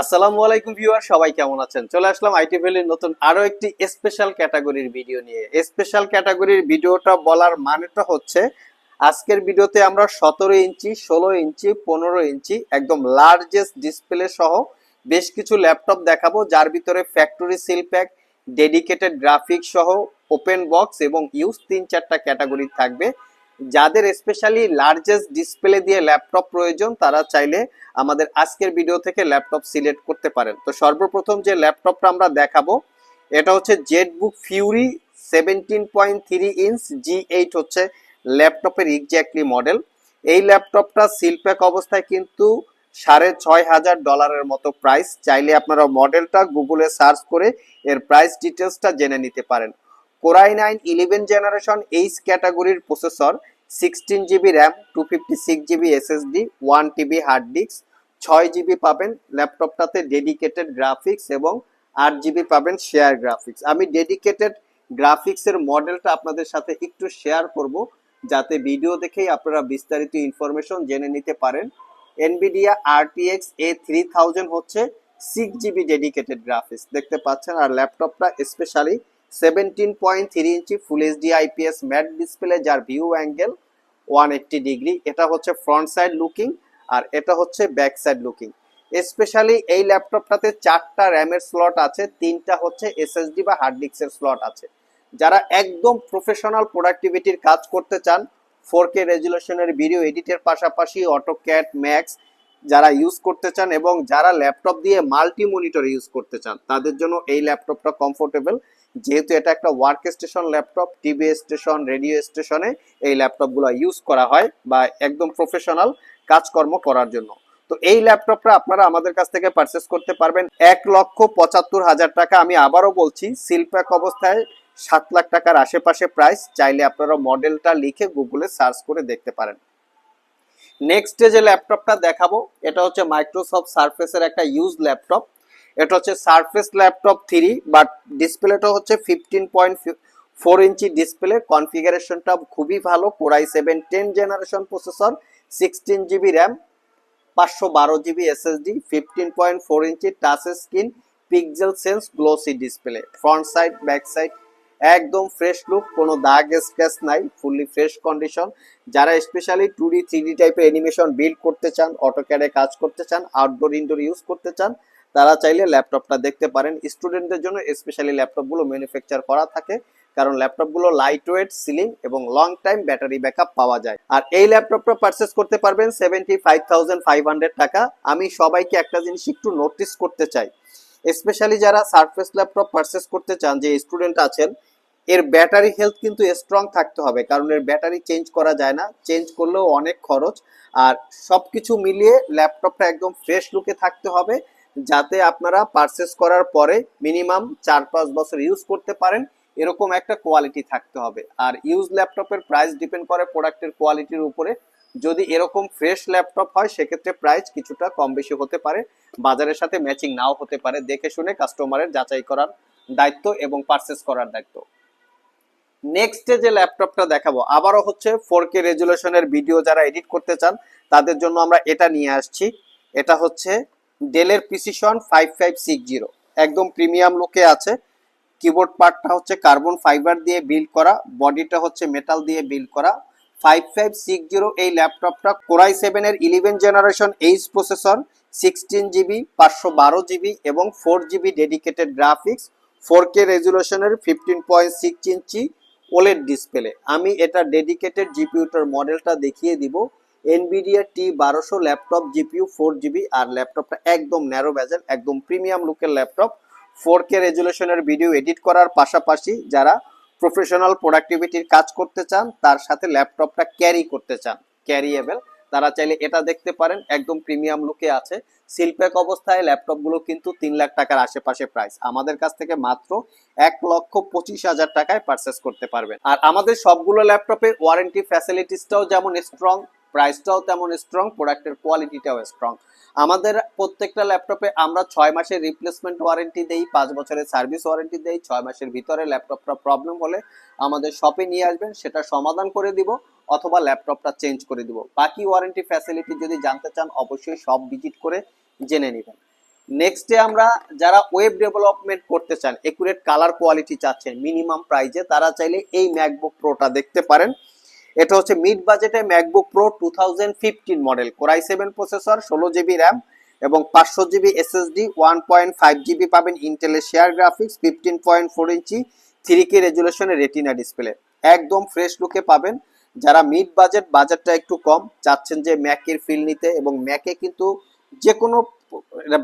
আসসালামু আলাইকুম ভিউয়ার, সবাই কেমন আছেন? চলে আসলাম আইটি ভ্যালির নতুন আরও একটি স্পেশাল ক্যাটাগরির ভিডিও নিয়ে। স্পেশাল ক্যাটাগরির ভিডিওটা বলার মানেটা হচ্ছে, আজকের ভিডিওতে আমরা সতেরো ইঞ্চি, ষোলো ইঞ্চি, পনেরো ইঞ্চি, একদম লার্জেস্ট ডিসপ্লে সহ বেশ কিছু ল্যাপটপ দেখাবো, যার ভিতরে factory seal pack dedicated graphic সহ ওপেন বক্স এবং ইউজ তিন চারটা ক্যাটাগরি থাকবে। যাদের স্পেশালি লার্জেস্ট ডিসপ্লে দিয়ে ল্যাপটপ প্রয়োজন, তারা চাইলে আমাদের আজকের ভিডিও থেকে ল্যাপটপ সিলেক্ট করতে পারেন। তো সর্বপ্রথম যে ল্যাপটপটা আমরা দেখাবো, এটা হচ্ছে ZBook Fury seventeen point three inch G eight হচ্ছে ল্যাপটপের এক্স্যাক্টলি মডেল এই ল্যাপটপটা সিলপ্যাক অবস্থায় কিন্তু সাড়ে ছয় হাজার ডলারের মতো প্রাইস চাইলে আপনারা মডেলটা গুগলে সার্চ করে এর প্রাইস ডিটেলসটা জেনে নিতে পারেন। Core i nine eleven generation H ক্যাটাগরির processor sixteen GB RAM two fifty six GB SSD one TB hard disk ছয় জিবি পাবেন ল্যাপটপটাতে ডেডিকেটেড গ্রাফিক্স এবং আট জিবি পাবেন শেয়ার গ্রাফিক্স আমি ডেডিকেটেড গ্রাফিক্সের মডেলটা আপনাদের সাথে একটু শেয়ার করব, যাতে ভিডিও দেখেই আপনারা বিস্তারিত ইনফরমেশন জেনে নিতে পারেন। Nvidia RTX A three thousand হচ্ছে সিক্স জিবি ডেডিকেটেড গ্রাফিক্স দেখতে পাচ্ছেন, আর ল্যাপটপটা specially seventeen point three inch full HD IPS matte display যার view angle one eighty degree এটা হচ্ছে ফ্রন্ট সাইড লুকিং আর এটা হচ্ছে ব্যাক সাইড লুকিং স্পেশালি এই ল্যাপটপটাতে চারটা র্যামের স্লট আছে, তিনটা হচ্ছে এসএসডি বা হার্ড ডিস্কের স্লট আছে। যারা একদম প্রফেশনাল প্রোডাক্টিভিটির কাজ করতে চান ফোর কে রেজুলেশনের ভিডিও এডিটের পাশাপাশি অটোক্যাট ম্যাক্স যারা ইউজ করতে চান এবং যারা ল্যাপটপ দিয়ে মাল্টি মনিটর ইউজ করতে চান, তাদের জন্য এই ল্যাপটপটা কমফোর্টেবল যেহেতু এটা একটা work station laptop TV station radio স্টেশনে এই ল্যাপটপগুলো ইউজ করা হয় বা একদম প্রফেশনাল কাজকর্ম করার জন্য। তো এই ল্যাপটপটা আপনারা আমাদের কাছ থেকে পারচেস করতে পারবেন। এক লক্ষ পঁচাত্তর হাজার টাকা আমি আবারও বলছি সিলপ্যাক অবস্থায় সাত লাখ টাকার আশেপাশে প্রাইস চাইলে আপনারা মডেলটা লিখে গুগলে সার্চ করে দেখতে পারেন। নেক্সট যে ল্যাপটপটা দেখাবো, এটা হচ্ছে মাইক্রোসফট সার্ফেসের একটা ইউজ ল্যাপটপ এটা হচ্ছে সারফেস ল্যাপটপ থ্রি বাট ডিসপ্লেটা হচ্ছে fifteen point four inch display কনফিগারেশনটা খুবই ভালো core i seven ten generation processor sixteen GB RAM পাঁচশো বারো GB SSD fifteen point four inch touch screen pixel sense glossy display front side back side একদম fresh look কোনো দাগ scratch নাই fully fresh condition যারা specially two D three D টাইপের animation build করতে চান অটোক্যাডে কাজ করতে চান আউটডোর ইনডোর ইউজ করতে চান, তারা চাইলে ল্যাপটপটা দেখতে পারেন। স্টুডেন্টদের জন্য স্পেশালি ল্যাপটপগুলো ম্যানুফ্যাকচার করা থাকে, কারণ ল্যাপটপগুলো লাইট ওয়েট সিলিং এবং লং টাইম ব্যাটারি ব্যাকআপ পাওয়া যায়। আর এই ল্যাপটপটা পারচেস করতে পারবেন seventy five thousand five hundred টাকা। আমি সবাইকে একটা জিনিস একটু নোটিস করতে চাই। স্পেশালি যারা সারফেস ল্যাপটপ পারচেস করতে চান, যে স্টুডেন্ট আছেন, এর ব্যাটারি হেলথ কিন্তু স্ট্রং থাকতে হবে। কারণ এর ব্যাটারি চেঞ্জ করা যায় না চেঞ্জ করলেও অনেক খরচ। আর সবকিছু মিলিয়ে ল্যাপটপটা একদম ফ্রেশ লুকে থাকতে হবে, যাতে আপনারা পারচেস করার পরে মিনিমাম চার পাঁচ বছর ইউজ করতে পারেন। এরকম একটা কোয়ালিটি থাকতে হবে। আর ইউজ ল্যাপটপের প্রাইস ডিপেন্ড করে প্রোডাক্টের কোয়ালিটির উপরে। যদি এরকম ফ্রেশ ল্যাপটপ হয়, সেক্ষেত্রে প্রাইস কিছুটা কম বেশি হতে পারে। বাজারের সাথে ম্যাচিং নাও হতে পারে। দেখে শুনে কাস্টমারের যাচাই করার দায়িত্ব এবং পারচেস করার দায়িত্ব। নেক্সটে যে ল্যাপটপটা দেখাবো, আবারও হচ্ছে ফোর কে রেজুলেশনের ভিডিও যারা এডিট করতে চান, তাদের জন্য আমরা এটা নিয়ে আসছি। এটা হচ্ছে ডেলের precision five five six zero একদম প্রিমিয়াম লুকে আছে। কিবোর্ড পার্টটা হচ্ছে কার্বন ফাইবার দিয়ে বিল্ড করা বডিটা হচ্ছে মেটাল দিয়ে বিল্ড করা। ফাইভ ফাইভ সিক্স জিরো এই ল্যাপটপটা কোরাই সেভেনের eleven generation H processor sixteen GB পাঁচশো বারো জিবি এবং four GB dedicated graphics four K রেজুলেশনের fifteen point six inch OLED display আমি এটা ডেডিকেটেড জিপিউটার মডেলটা দেখিয়ে দিব। এনবিডিয়া টি বারোশো ল্যাপটপ জিপিউ ফোর জিবি আর ল্যাপটপটা একদম ন্যারো ব্যাজেল একদম প্রিমিয়াম লুকের ল্যাপটপ ফোর কে রেজুলেশনের ভিডিও এডিট করার পাশাপাশি যারা প্রফেশনাল প্রোডাক্টিভিটির কাজ করতে চান, তার সাথে ল্যাপটপটা ক্যারি করতে চান ক্যারিয়েবল তারা চাইলে এটা দেখতে পারেন, একদম প্রিমিয়াম লুকে আছে। সিলপ্যাক অবস্থায় ল্যাপটপগুলো কিন্তু তিন লাখ টাকার আশেপাশে প্রাইস আমাদের কাছ থেকে মাত্র এক লক্ষ পঁচিশ হাজার টাকায় পারচেস করতে পারবেন। আর আমাদের সবগুলো ল্যাপটপের ওয়ারেন্টি ফ্যাসিলিটিসটাও যেমন স্ট্রং প্রাইসটাও তেমন স্ট্রং প্রোডাক্টের কোয়ালিটিটাও স্ট্রং আমাদের প্রত্যেকটা ল্যাপটপে আমরা ছয় মাসের রিপ্লেসমেন্ট ওয়ারেন্টি দেই, পাঁচ বছরের সার্ভিস ওয়ারেন্টি দেই, ছয় মাসের ভিতরে ল্যাপটপটা প্রবলেম হলে আমাদের শপে নিয়ে আসবেন, সেটা সমাধান করে দিব অথবা ল্যাপটপটা চেঞ্জ করে দিব। বাকি ওয়ারেন্টি ফ্যাসিলিটি যদি জানতে চান, অবশ্যই সব ভিজিট করে জেনে নেবেন। নেক্সটে আমরা যারা ওয়েব ডেভেলপমেন্ট করতে চান একুরেট কালার কোয়ালিটি চাচ্ছেন মিনিমাম প্রাইজে তারা চাইলে এই ম্যাকবুক প্রোটা দেখতে পারেন। এটা হচ্ছে মিড বাজেটে MacBook Pro two thousand fifteen model Core i seven processor ষোলো জিবি র্যাম এবং পাঁচশো GB SSD one point five GB পাবেন ইন্টেলের share graphics fifteen point four inch three K রেজুলেশনের retina display একদম ফ্রেশ লুকে পাবেন। যারা মিড বাজেট বাজেটটা একটু কম, চাচ্ছেন যে ম্যাকের ফিল নিতে এবং ম্যাকে কিন্তু যে কোনো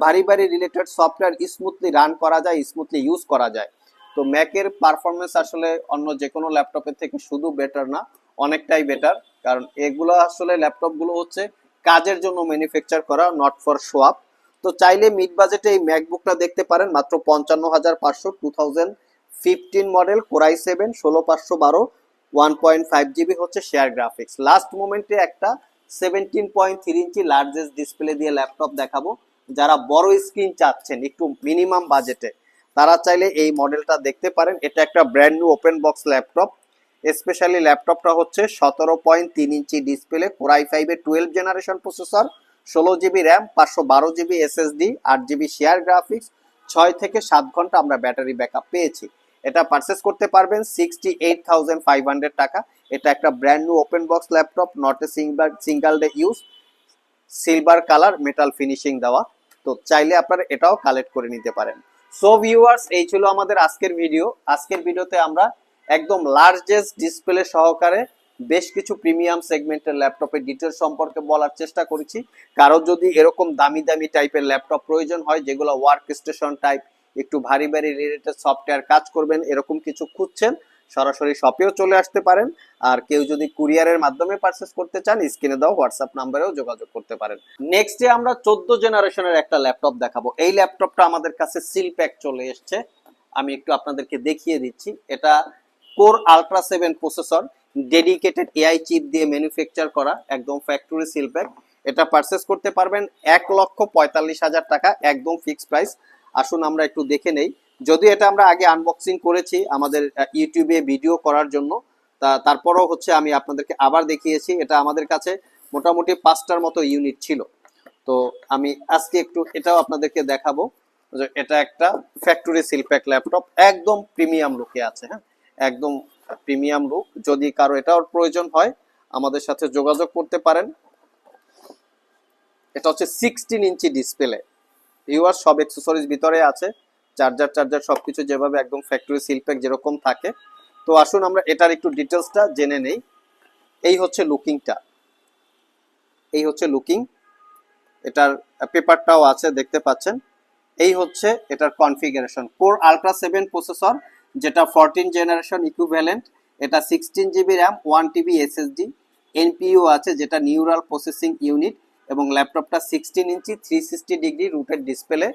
ভারী ভারী রিলেটেড সফটওয়্যার স্মুথলি রান করা যায় স্মুথলি ইউজ করা যায়। তো ম্যাকের পারফরমেন্স আসলে অন্য যে কোনো ল্যাপটপের থেকে শুধু বেটার না। অনেকটাই বেটার কারণ এগুলো আসলে ল্যাপটপগুলো হচ্ছে কাজের জন্য ম্যানুফ্যাকচার করা নট ফর শোয়াপ তো চাইলে মিড বাজেটে এই ম্যাকবুকটা দেখতে পারেন, মাত্র পঞ্চান্ন হাজার পাঁচশো two thousand fifteen model core i seven ষোলো পাঁচশো বারো ওয়ান পয়েন্ট ফাইভ জিবি হচ্ছে শেয়ার গ্রাফিক্স লাস্ট মোমেন্টে একটা seventeen point three inch largest display দিয়ে ল্যাপটপ দেখাবো। যারা বড় স্ক্রিন চাচ্ছেন, একটু মিনিমাম বাজেটে তারা চাইলে এই মডেলটা দেখতে পারেন। এটা একটা brand new open box laptop specially ল্যাপটপটা হচ্ছে সতেরো পয়েন্ট তিন ইঞ্চি ডিসপ্লে, কোরাই ফাইভের টুয়েলভ জেনারেশন প্রসেসর ষোলো জিবি র্যাম, পাঁচশো বারো জিবি এসএসডি আট জিবি শেয়ার গ্রাফিক্স ছয় থেকে সাত ঘণ্টা আমরা ব্যাটারি ব্যাকআপ পেয়েছি। এটা পারচেস করতে পারবেন sixty eight thousand five hundred টাকা। এটা একটা brand new open box laptop not a single single day use silver colour metal finishing দেওয়া। তো চাইলে আপনারা এটাও কালেক্ট করে নিতে পারেন। সো ভিউয়ার্স এই ছিল আমাদের আজকের ভিডিও আজকের ভিডিওতে আমরা একদম লার্জেস্ট ডিসপ্লে সহকারে বেশ কিছু প্রিমিয়াম সেগমেন্টের ল্যাপটপের ডিটেলস সম্পর্কে বলার চেষ্টা করেছি। কারও যদি এরকম দামি দামি টাইপের ল্যাপটপ প্রয়োজন হয়, যেগুলো ওয়ার্ক স্টেশন টাইপ একটু ভারী ভারী রিলেটেড সফটওয়্যার কাজ করবেন, এরকম কিছু খুঁজছেন, সরাসরি শপেও চলে আসতে পারেন। আর কেউ যদি কুরিয়ারের মাধ্যমে পারচেস করতে চান, স্ক্রিনে দাও হোয়াটসঅ্যাপ নাম্বারেও যোগাযোগ করতে পারেন। নেক্সটে আমরা চোদ্দ জেনারেশনের একটা ল্যাপটপ দেখাবো। এই ল্যাপটপটা আমাদের কাছে সিল প্যাক চলে এসছে। আমি একটু আপনাদেরকে দেখিয়ে দিচ্ছি। এটা core ultra seven processor, dedicated AI chip দিয়ে ম্যানুফ্যাকচার করা একদম ফ্যাক্টরি সিল প্যাক এটা পারচেস করতে পারবেন এক লক্ষ পঁয়তাল্লিশ হাজার টাকা, একদম ফিক্সড প্রাইস আসুন আমরা একটু দেখে নেই। যদি এটা আমরা আগে আনবক্সিং করেছি আমাদের ইউটিউবে ভিডিও করার জন্য। তা, তারপরও হচ্ছে আমি আপনাদেরকে আবার দেখিয়েছি, এটা আমাদের কাছে মোটামুটি পাঁচটার মতো ইউনিট ছিল। তো আমি আজকে একটু এটাও আপনাদেরকে দেখাবো। এটা একটা ফ্যাক্টরি সিলপ্যাক ল্যাপটপ একদম প্রিমিয়াম লুকে আছে হ্যাঁ? একদম প্রিমিয়াম লুক যদি কারও এটাও প্রয়োজন হয়, আমাদের সাথে যোগাযোগ করতে পারেন। এটা হচ্ছে সিক্সটিন ইঞ্চি ডিসপ্লে ইউআর সব এক্সেসরিজ ভিতরে আছে। চার্জার চার্জার সবকিছু যেভাবে একদম ফ্যাক্টরি সিলপ্যাক যেরকম থাকে। তো আসুন আমরা এটার একটু ডিটেলসটা জেনে নেই। এই হচ্ছে লুকিংটা এই হচ্ছে লুকিং এটার পেপারটাও আছে, দেখতে পাচ্ছেন। এই হচ্ছে এটার configuration core ultra seven processor যেটা ফোরটিন জেনারেশন ইকুইভ্যালেন্ট এটা sixteen GB RAM one TB SSD NPU আছে যেটা নিউরাল প্রসেসিং ইউনিট এবং ল্যাপটপটা sixteen inch three sixty degree rotated display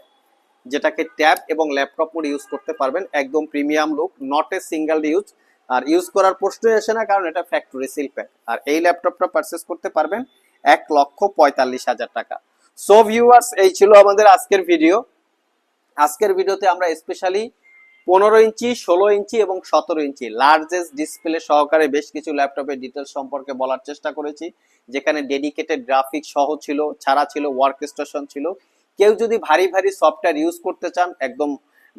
যেটাকে ট্যাব এবং ল্যাপটপ মোড ইউজ করতে পারবেন। একদম premium look not a single use R use করার প্রশ্নই আসে না, কারণ এটা ফ্যাক্টরি সিল প্যাক আর এই ল্যাপটপটা পারচেস করতে পারবেন এক লক্ষ পঁয়তাল্লিশ হাজার টাকা। সো ভিউয়ার্স এই ছিল আমাদের আজকের ভিডিও আজকের ভিডিওতে আমরা স্পেশালি পনেরো ইঞ্চি, ষোলো ইঞ্চি এবং সতেরো ইঞ্চি। লার্জেস্ট ডিসপ্লে সহকারে বেশ কিছু ল্যাপটপের ডিটেলস সম্পর্কে বলার চেষ্টা করেছি, যেখানে ডেডিকেটেড গ্রাফিক সহ ছিল, ছাড়া ছিল ওয়ার্ক স্টেশন ছিল। কেউ যদি ভারী ভারী সফটওয়্যার ইউজ করতে চান, একদম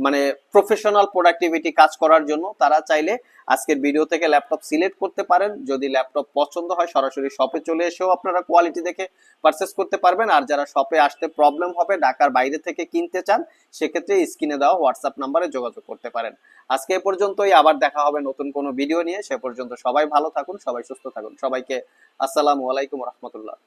মানে প্রফেশনাল প্রোডাক্টিভিটি কাজ করার জন্য তারা চাইলে আজকের ভিডিও থেকে ল্যাপটপ সিলেক্ট করতে পারেন। যদি ল্যাপটপ পছন্দ হয়, সরাসরি শপে চলে এসেও আপনারা কোয়ালিটি দেখে পারচেস করতে পারবেন। আর যারা শপে আসতে প্রবলেম হবে, ঢাকার বাইরে থেকে কিনতে চান, সেক্ষেত্রে স্ক্রিনে দেওয়া হোয়াটসঅ্যাপ নাম্বারে যোগাযোগ করতে পারেন। আজকে এ পর্যন্তই, আবার দেখা হবে নতুন কোনো ভিডিও নিয়ে। সে পর্যন্ত সবাই ভালো থাকুন, সবাই সুস্থ থাকুন। সবাইকে আসসালামু আলাইকুম রহমতুল্লাহ।